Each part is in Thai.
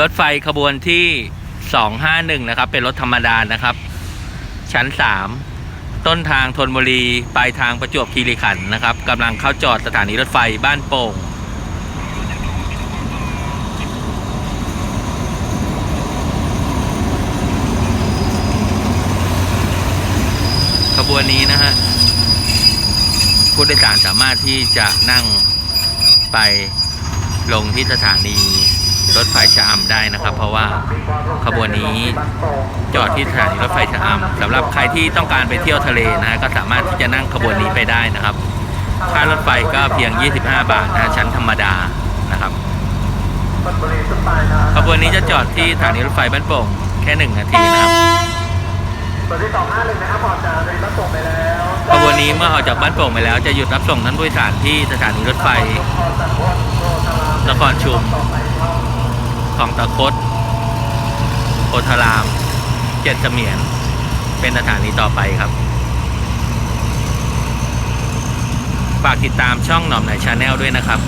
รถไฟขบวนที่ 251 นะครับ เป็นรถธรรมดานะครับ ชั้น 3 ต้นทางธนบุรี ปลายทางประจวบคีรีขันธ์นะครับกำลังเข้าจอดสถานีรถไฟบ้านโป่งขบวนนี้นะฮะผู้โดยสารสามารถที่จะนั่งไปลงที่สถานี รถไฟชะอำได้นะครับ เพราะว่าขบวนนี้จอดที่สถานีรถไฟชะอำสำหรับใครที่ต้องการไปเที่ยวทะเลนะฮะก็สามารถที่จะนั่งขบวนนี้ไปได้นะครับ ค่ารถไฟก็เพียง 25 บาทนะฮะชั้นธรรมดานะครับขบวนนี้จะจอดที่สถานีรถไฟบ้านโป่งแค่หนึ่งนาทีนะครับส่วนที่สองห้าหนึ่งนะครับออกจากเลยรับส่งไปแล้วขบวนนี้เมื่อออกจากบ้านโป่งไปแล้วจะหยุดรับส่งท่านผู้โดยสารที่สถานีรถไฟพอสังวรโรธารามนครชุมต่อไปครับค ลองตะคดโพธาราม เจ็ดเสมียน เป็นสถานีต่อไปครับ ฝากติดตามช่องหน่อมไหนชาแนลด้วยนะครับ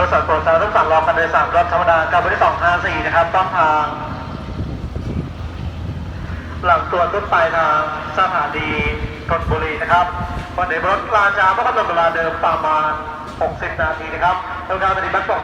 ทางสารโปรดทางต้องสั่งรอกันโดยสารรถธรรมดาการบริที่สองห้าสี่นะครับต้องทาง หลังตัวต้นปลายทางสถานีธนบุรีนะครับวันนี้รถลาจาเมื่กำหนดเวลาเดิมประมาณ 60 นาทีนะครับทำการปฏิบัติส่ง